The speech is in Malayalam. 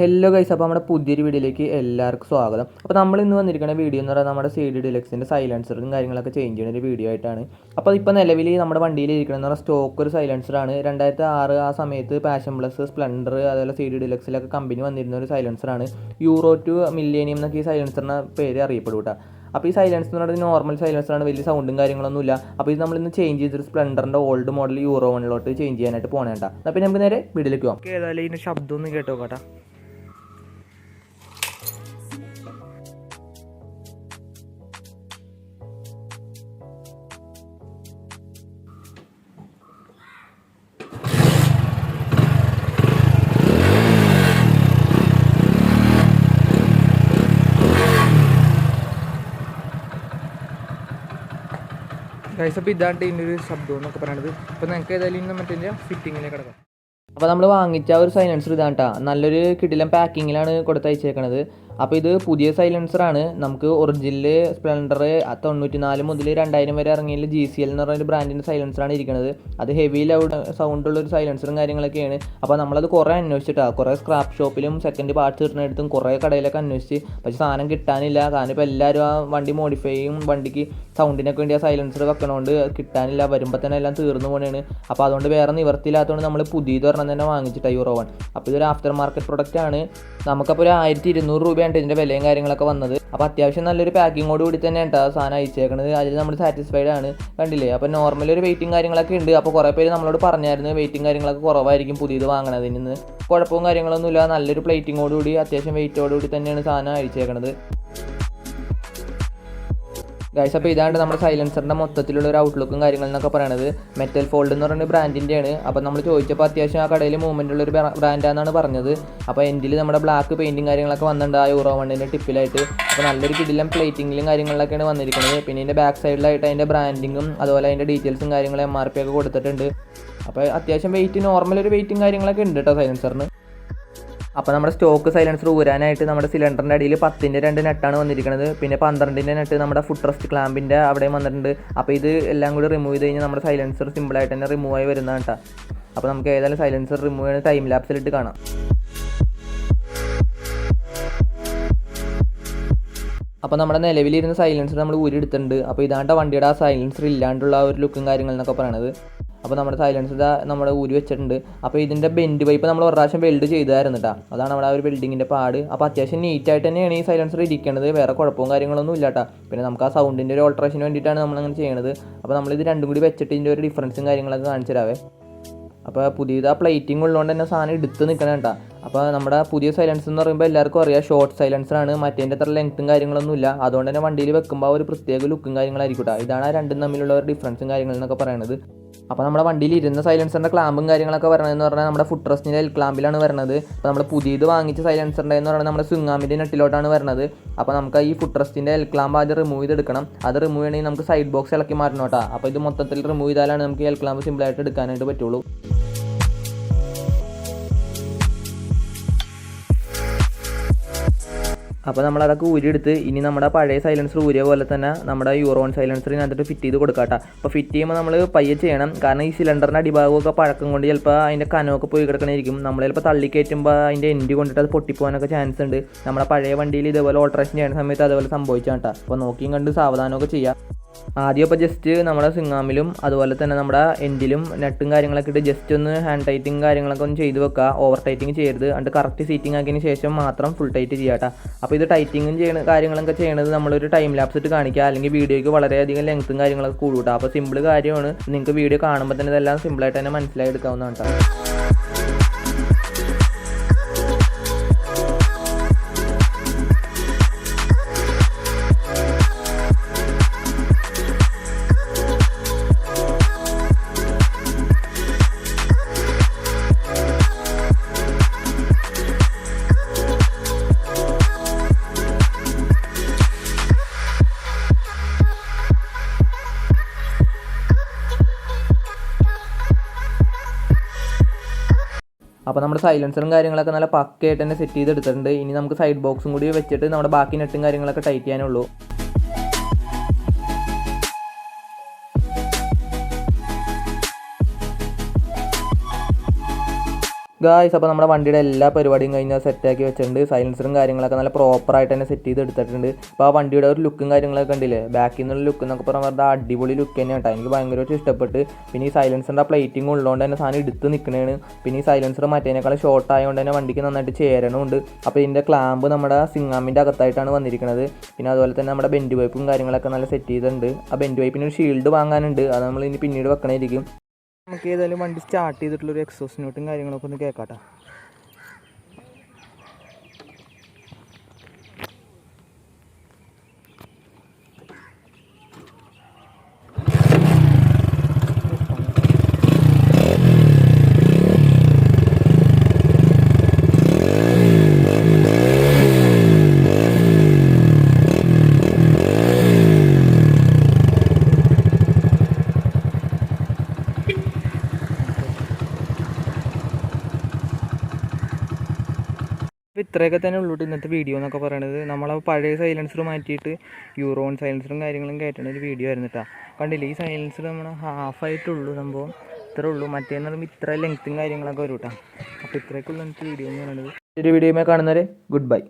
ഹലോ ഗൈസ് അപ്പോൾ നമ്മുടെ പുതിയൊരു വീഡിയോയിലേക്ക് എല്ലാവർക്കും സ്വാഗതം. അപ്പോൾ നമ്മൾ ഇന്ന് വന്നിരിക്കുന്ന വീഡിയോ എന്ന് പറയുന്നത് നമ്മുടെ സി ഡി ഡിലക്സിന്റെ സൈലൻസറും കാര്യങ്ങളൊക്കെ ചേഞ്ച് ചെയ്യുന്ന ഒരു വീഡിയോ ആയിട്ടാണ്. അപ്പോൾ ഇപ്പോൾ നിലവിൽ നമ്മുടെ വണ്ടിയിൽ ഇരിക്കണമെന്ന് പറഞ്ഞാൽ സ്റ്റോക്ക് ഒരു സൈലൻസറാണ് രണ്ടായിരത്തി ആറ് ആ സമയത്ത് പാഷൻ പ്ലസ് സ്പ്ലെൻഡർ അതുപോലെ സി ഡി ഡിലക്സിലൊക്കെ കമ്പനി വന്നിരുന്ന ഒരു സൈലൻസറാണ് യൂറോ ടു മില്ലേനിയം എന്നൊക്കെ ഈ സൈലൻസറിന്റെ പേര് അറിയപ്പെടും കേട്ടോ. അപ്പോൾ ഈ സൈലൻസ് എന്ന് പറയുന്നത് നോർമൽ സൈലൻസറാണ് വലിയ സൗണ്ടും കാര്യങ്ങളൊന്നുമില്ല അപ്പോൾ ഇത് നമ്മളിന്ന് ചേഞ്ച് ചെയ്തൊരു സ്പ്ലെൻഡറിന്റെ ഓൾഡ് മോഡൽ യൂറോ വണ്ണിലോട്ട് ചേഞ്ച് ചെയ്യാനായിട്ട് പോകണേണ്ട അപ്പോൾ നമുക്ക് നേരെ വീട്ടിലേക്ക് പോകാം ഏതായാലും ഇതിന്റെ ശബ്ദമൊന്നും കേട്ടോ കേട്ടോ ഗൈസ് അപ്പോൾ ഇതാണ് ഇതിന്റെ ഒരു ശബ്ദം എന്നൊക്കെ പറയണത്. അപ്പോൾ നിങ്ങൾക്ക് ഏതായാലും ഇന്ന് മറ്റേ ഫിറ്റിങ്ങിലേക്ക് കിടക്കാം. അപ്പോൾ നമ്മൾ വാങ്ങിച്ച ഒരു സൈലൻസർ ഇതാണ് കേട്ടോ നല്ലൊരു കിടിലം പാക്കിങ്ങിലാണ് കൊടുത്തയച്ചേക്കണത്. അപ്പോൾ ഇത് പുതിയ സൈലൻസർ ആണ് നമുക്ക് ഒറിജിനൽ സ്പ്ലെൻഡർ തൊണ്ണൂറ്റി നാല് മുതൽ രണ്ടായിരം വരെ ഇറങ്ങിയ ജി സി എൽ എന്ന് പറഞ്ഞൊരു ബ്രാൻഡിന്റെ സൈലൻസറാണ് ഇരിക്കുന്നത് അത് ഹെവി ലൗഡ് സൗണ്ടുള്ള ഒരു സൈലൻസറും കാര്യങ്ങളൊക്കെയാണ്. അപ്പോൾ നമ്മളത് കുറേ അന്വേഷിച്ചിട്ടാണ് കുറേ സ്ക്രാപ്പ് ഷോപ്പിലും സെക്കൻഡ് പാർട്സ് കിട്ടുന്നിടത്തും കുറേ കടയിലൊക്കെ അന്വേഷിച്ച്. പക്ഷേ സാധനം കിട്ടാനില്ല. കാരണം ഇപ്പോൾ എല്ലാവരും ആ വണ്ടി മോഡിഫൈ ചെയ്യും. വണ്ടിക്ക് സൗണ്ടിനൊക്കെ വേണ്ടി ആ സൈലൻസർ വെക്കണോണ്ട് കിട്ടാനില്ല. വരുമ്പോൾ തന്നെ എല്ലാം തീർന്നു പോകണേണ് അപ്പോൾ അതുകൊണ്ട് വേറെ നിവർത്തിയില്ലാത്തതുകൊണ്ട് നമ്മൾ പുതിയത് ഒരെണ്ണം തന്നെ വാങ്ങിച്ചിട്ടാണ് യൂറോ വൺ അപ്പോൾ ഇതൊരു ആഫ്റ്റർ മാർക്കറ്റ് പ്രൊഡക്റ്റ് ആണ്. നമുക്കപ്പോൾ ഒരു ആയിരത്തി ഇരുന്നൂറ് രൂപയാണ് ഇതിന്റെ വിലയും കാര്യങ്ങളൊക്കെ വന്നത്. അപ്പോൾ അത്യാവശ്യം നല്ലൊരു പാക്കിങ്ങോട് കൂടി തന്നെ കേട്ടോ സാധനം അയച്ചേക്കണത്. അതിൽ നമ്മൾ സാറ്റിസ്ഫൈഡ് ആണ്. കണ്ടില്ലേ? അപ്പോൾ നോർമൽ ഒരു വെയിറ്റിംഗ് കാര്യങ്ങളൊക്കെ ഉണ്ട്. അപ്പോൾ കുറേ പേര് നമ്മളോട് പറഞ്ഞായിരുന്നു വെയിറ്റിംഗ് കാര്യങ്ങളൊക്കെ കുറവായിരിക്കും പുതിയത് വാങ്ങണതിൽ നിന്ന് കുഴപ്പവും കാര്യങ്ങളൊന്നുമില്ല. നല്ലൊരു പ്ലേറ്റിങ്ങോടുകൂടി അത്യാവശ്യം വെയിറ്റോടുകൂടി തന്നെയാണ് സാധനം അയച്ചേക്കണത്. ഗൈസ് അപ്പോൾ ഇതാണ് നമ്മുടെ സൈലൻസറിന്റെ മൊത്തത്തിലുള്ള ഒരു ഔട്ട്ലുക്കും കാര്യങ്ങളെന്നൊക്കെ പറയുന്നത് മെറ്റൽ ഫോൾഡ് എന്ന് പറയുന്ന ബ്രാൻഡിന്റെയാണ് അപ്പോൾ നമ്മൾ ചോദിച്ചപ്പോൾ അത്യാവശ്യം ആ കടയിൽ മൂവ്മെന്റ് ഉള്ള ഒരു ബ്രാൻഡാണെന്നാണ് പറഞ്ഞത്. അപ്പോൾ എൻഡിൽ നമ്മുടെ ബ്ലാക്ക് പെയിന്റിങ് കാര്യങ്ങളൊക്കെ വന്നിട്ടുണ്ട് ആ യൂറോ വണ്ണിന്റെ ടിപ്പിലായിട്ട്. അപ്പോൾ നല്ലൊരു കിടിലം പ്ലേറ്റിങ്ങിലും കാര്യങ്ങളിലൊക്കെയാണ് വന്നിരിക്കുന്നത് പിന്നെ ഇതിന്റെ ബാക്ക് സൈഡിലായിട്ട് അതിന്റെ ബ്രാൻഡിങ്ങും അതുപോലെ അതിന്റെ ഡീറ്റെയിൽസും കാര്യങ്ങളും എം ആർ പി ഒക്കെ കൊടുത്തിട്ടുണ്ട്. അപ്പോൾ അത്യാവശ്യം വെയിറ്റ് നോർമൽ ഒരു വെയിറ്റും കാര്യങ്ങളൊക്കെ ഉണ്ട് കേട്ടോ സൈലൻസറിന് അപ്പോൾ നമ്മുടെ സ്റ്റോക്ക് സൈലൻസർ ഊരാനായിട്ട് നമ്മുടെ സിലിണ്ടറിന്റെ അടിയിൽ പത്തിന്റെ രണ്ട് നെട്ടാണ് വന്നിരിക്കുന്നത് പിന്നെ പന്ത്രണ്ടിന്റെ നെട്ട് നമ്മുടെ ഫുഡ് റെസ്റ്റ് ക്ലാമ്പിന്റെ അവിടെയും വന്നിട്ടുണ്ട്. അപ്പോൾ ഇത് എല്ലാം കൂടി റിമൂവ് ചെയ്ത് കഴിഞ്ഞാൽ നമ്മുടെ സൈലൻസർ സിമ്പിളായിട്ട് തന്നെ റിമൂവ് ആയി വരുന്നതാണ് കേട്ടോ അപ്പോൾ നമുക്ക് ഏതായാലും സൈലൻസർ റിമൂവ് ചെയ്യുന്ന ടൈം ലാപ്സിലിട്ട് കാണാം. അപ്പോൾ നമ്മുടെ നിലവിലിരുന്ന സൈലൻസർ നമ്മൾ ഊരി ഊരിയെടുത്തിട്ടുണ്ട്. അപ്പോൾ ഇതാണ്ട വണ്ടിയുടെ ആ സൈലൻസർ ഇല്ലാണ്ടുള്ള ഒരു ലുക്കും കാര്യങ്ങൾ എന്നൊക്കെ പറയണത്. അപ്പോൾ നമ്മുടെ സൈലൻസർ നമ്മുടെ ഊരി വെച്ചിട്ടുണ്ട്. അപ്പോൾ ഇതിന്റെ ബെൻഡ് പൈപ്പ് നമ്മൾ ഒരു പ്രാവശ്യം വെൽഡ് ചെയ്തായിരുന്നു കേട്ടോ അതാണ് നമ്മുടെ ആ ഒരു ബിൽഡിങ്ങിന്റെ പാട്. അപ്പോൾ അത്യാവശ്യം നീറ്റായിട്ട് തന്നെയാണ് ഈ സൈലൻസർ ഇരിക്കുന്നത് വേറെ കുഴപ്പവും കാര്യങ്ങളൊന്നും ഇല്ല കേട്ടോ പിന്നെ നമുക്ക് ആ സൗണ്ടിന്റെ ഒരു ഓൾട്രേഷന് വേണ്ടിയിട്ടാണ് നമ്മളങ്ങനെ ചെയ്യണത്. അപ്പോൾ നമ്മളിത് രണ്ടും കൂടി വെച്ചിട്ട് ഇതിന്റെ ഒരു ഡിഫറൻസും കാര്യങ്ങളൊക്കെ കാണിച്ചു തരാവേ. അപ്പോൾ പുതിയത് ആ പ്ലേറ്റിംഗ് ഉള്ളതുകൊണ്ട് തന്നെ സാധനം എടുത്ത് നിൽക്കണം കേട്ടോ അപ്പോൾ നമ്മുടെ പുതിയ സൈലൻസ് എന്ന് പറയുമ്പോൾ എല്ലാവർക്കും അറിയാം ഷോർട്ട് സൈലൻസറാണ് മറ്റേന്റെ അത്ര ലെങ്ത്തും കാര്യങ്ങളൊന്നും ഇല്ല. അതുകൊണ്ട് തന്നെ വണ്ടിയിൽ വെക്കുമ്പോൾ ഒരു പ്രത്യേക ലുക്കും കാര്യങ്ങളായിരിക്കും കേട്ടോ ഇതാണ് ആ രണ്ടും തമ്മിലുള്ള ഒരു ഡിഫറൻസും കാര്യങ്ങളെന്നൊക്കെ പറയുന്നത് അപ്പോൾ നമ്മുടെ വണ്ടിയിൽ ഇരുന്ന സൈലൻസറിന്റെ ക്ലാമ്പും കാര്യങ്ങളൊക്കെ വരണതെന്ന് പറഞ്ഞാൽ നമ്മുടെ ഫുഡ് ട്രസ്റ്റിന്റെ എൽ ക്ലാമ്പിലാണ് വരണത്. അപ്പോൾ നമ്മൾ പുതിയത് വാങ്ങിച്ച സൈലൻസറിന്റെ എന്ന് പറഞ്ഞാൽ നമ്മുടെ സുങ്ങാമിന്റെ നെട്ടിലോട്ടാണ് വരണത്. അപ്പോൾ നമുക്ക് ഈ ഫുഡ് ട്രസ്റ്റിന്റെ എൽ ക്ലാമ്പ് ആദ്യം റിമൂവ് ചെയ്തെടുക്കണം. അത് റിമൂവ് ചെയ്യണമെങ്കിൽ നമുക്ക് സൈഡ് ബോക്സ് ഇളക്കി മാറ്റണം കേട്ടോ. അപ്പോൾ ഇത് മൊത്തത്തിൽ റിമൂവ് ചെയ്താലാണ് നമുക്ക് എൽ ക്ലാമ്പ് സിമ്പിളായിട്ട് എടുക്കാനായിട്ട് പറ്റുള്ളൂ. അപ്പോൾ നമ്മൾ അതൊക്കെ ഊരിയെടുത്ത് ഇനി നമ്മുടെ പഴയ സൈലൻസർ ഊരിയ പോലെ തന്നെ നമ്മുടെ യൂറോൺ സൈലൻസറിനകത്തിട്ട് ഫിറ്റ് ചെയ്ത് കൊടുക്കാട്ടോ. അപ്പോൾ ഫിറ്റ് ചെയ്യുമ്പോൾ നമ്മൾ പയ്യെ ചെയ്യണം. കാരണം ഈ സിലിണ്ടറിന്റെ അടിഭാഗമൊക്കെ പഴക്കം കൊണ്ട് ചിലപ്പോൾ അതിന്റെ കനമൊക്കെ പോയി കിടക്കണമായിരിക്കും നമ്മൾ ചിലപ്പോൾ തള്ളി കയറ്റുമ്പോൾ അതിന്റെ എൻഡ് കൊണ്ടിട്ട് അത് പൊട്ടിപ്പോകാനൊക്കെ ചാൻസ് ഉണ്ട്. നമ്മുടെ പഴയ വണ്ടിയിൽ ഇതേപോലെ ഓൾട്രേഷൻ ചെയ്യുന്ന സമയത്ത് അതേപോലെ സംഭവിച്ചാട്ടാ. അപ്പോൾ നോക്കിയും കണ്ട് സാവധാനമൊക്കെ ചെയ്യാം. ആദ്യം ഇപ്പോൾ ജസ്റ്റ് നമ്മുടെ സിങ്ങാമിലും അതുപോലെ തന്നെ നമ്മുടെ എൻഡിലും നെട്ടും കാര്യങ്ങളൊക്കെ ഇട്ട് ജസ്റ്റ് ഒന്ന് ഹാൻഡ് ടൈറ്റിങ് കാര്യങ്ങളൊക്കെ ഒന്ന് ചെയ്ത് വെക്കുക ഓവർ ടൈറ്റിങ് ചെയ്യരുത്. അണ്ട് കറക്റ്റ് സീറ്റിംഗ് ആക്കിയതിന് ശേഷം മാത്രം ഫുൾ ടൈറ്റ് ചെയ്യാട്ടോ അപ്പോൾ ഇത് ടൈറ്റിങ്ങും ചെയ്യണ കാര്യങ്ങളൊക്കെ ചെയ്യണത് നമ്മളൊരു ടൈം ലാപ്സ് ഇട്ട് കാണിക്കുക അല്ലെങ്കിൽ വീഡിയോയ്ക്ക് വളരെയധികം ലെങ്ത്തും കാര്യങ്ങളൊക്കെ കൂടും അപ്പോൾ സിമ്പിൾ കാര്യമാണ്. നിങ്ങൾക്ക് വീഡിയോ കാണുമ്പോൾ തന്നെ ഇതെല്ലാം സിമ്പിളായിട്ട് തന്നെ മനസ്സിലായി എടുക്കാവുന്നതാണ് കേട്ടോ അപ്പോൾ നമ്മുടെ സൈലൻസറും കാര്യങ്ങളൊക്കെ നല്ല പക്കയായിട്ട് തന്നെ സെറ്റ് ചെയ്തെടുത്തിട്ടുണ്ട്. ഇനി നമുക്ക് സൈഡ് ബോക്സും കൂടി വെച്ചിട്ട് നമ്മുടെ ബാക്കി നെറ്റും കാര്യങ്ങളൊക്കെ ടൈറ്റ് ചെയ്യാനുള്ളൂ ഗായ്സ് അപ്പോൾ നമ്മുടെ വണ്ടിയുടെ എല്ലാ പരിപാടിയും കഴിഞ്ഞാൽ സെറ്റാക്കി വെച്ചിട്ടുണ്ട്. സൈലൻസറും കാര്യങ്ങളൊക്കെ നല്ല പ്രോപ്പറായിട്ട് തന്നെ സെറ്റ് ചെയ്ത് എടുത്തിട്ടുണ്ട്. അപ്പോൾ ആ വണ്ടിയുടെ ഒരു ലുക്കും കാര്യങ്ങളൊക്കെ കണ്ടില്ലേ? ബാക്കിൽ നിന്നുള്ള ലുക്ക് എന്നൊക്കെ പറഞ്ഞാൽ അടിപൊളി ലുക്ക് തന്നെയാണ് കേട്ടോ. എനിക്ക് ഭയങ്കരമായിട്ട് ഇഷ്ടപ്പെട്ട്. പിന്നെ ഈ സൈലൻസറിന്റെ പ്ലേറ്റിംഗ് ഉള്ളതുകൊണ്ട് തന്നെ സാധനം എടുത്ത് നിൽക്കണേണ് പിന്നെ ഈ സൈലൻസർ മറ്റേനേക്കാളും ഷോർട്ട് ആയതുകൊണ്ട് തന്നെ വണ്ടിക്ക് നന്നായിട്ട് ചേരണമുണ്ട് അപ്പോൾ ഇതിന്റെ ക്ലാമ്പ് നമ്മുടെ സിങ്ങാമിന്റെ അകത്തായിട്ടാണ് വന്നിരിക്കുന്നത് പിന്നെ അതുപോലെ തന്നെ നമ്മുടെ ബെൻഡ് വൈപ്പും കാര്യങ്ങളൊക്കെ നല്ല സെറ്റ് ചെയ്തിട്ടുണ്ട്. ആ ബെൻഡ് വൈപ്പിന് ഒരു ഷീൽഡ് വാങ്ങാനുണ്ട്. അത് നമ്മൾ ഇനി പിന്നീട് വെക്കണമായിരിക്കും നമുക്ക് ഏതായാലും വണ്ടി സ്റ്റാർട്ട് ചെയ്തിട്ടുള്ള ഒരു എക്സോസ് നോട്ടും കാര്യങ്ങളൊക്കെ ഒന്ന് കേൾക്കാട്ടോ. അപ്പോൾ ഇത്രയൊക്കെ തന്നെ ഉള്ളൂട്ട് ഇന്നത്തെ വീഡിയോ എന്നൊക്കെ പറയണത്. നമ്മളെ പഴയ സൈലൻസർ മാറ്റിയിട്ട് യൂറോൺ സൈലൻസറും കാര്യങ്ങളും കയറ്റുന്ന ഒരു വീഡിയോ ആയിരുന്നു കേട്ടോ കണ്ടില്ലേ? ഈ സൈലൻസർ നമ്മൾ ഹാഫായിട്ടുള്ളൂ സംഭവം. ഇത്രേ ഉള്ളൂ. മറ്റേന്ന് പറയുമ്പോൾ ഇത്ര ലെങ്ത്തും കാര്യങ്ങളൊക്കെ വരും കേട്ടോ അപ്പോൾ ഇത്രയൊക്കെ ഉള്ളൂ ഇന്നത്തെ വീഡിയോ എന്ന് പറയുന്നത് ഒരു വീഡിയോയുമായി കാണുന്നവരെ ഗുഡ് ബൈ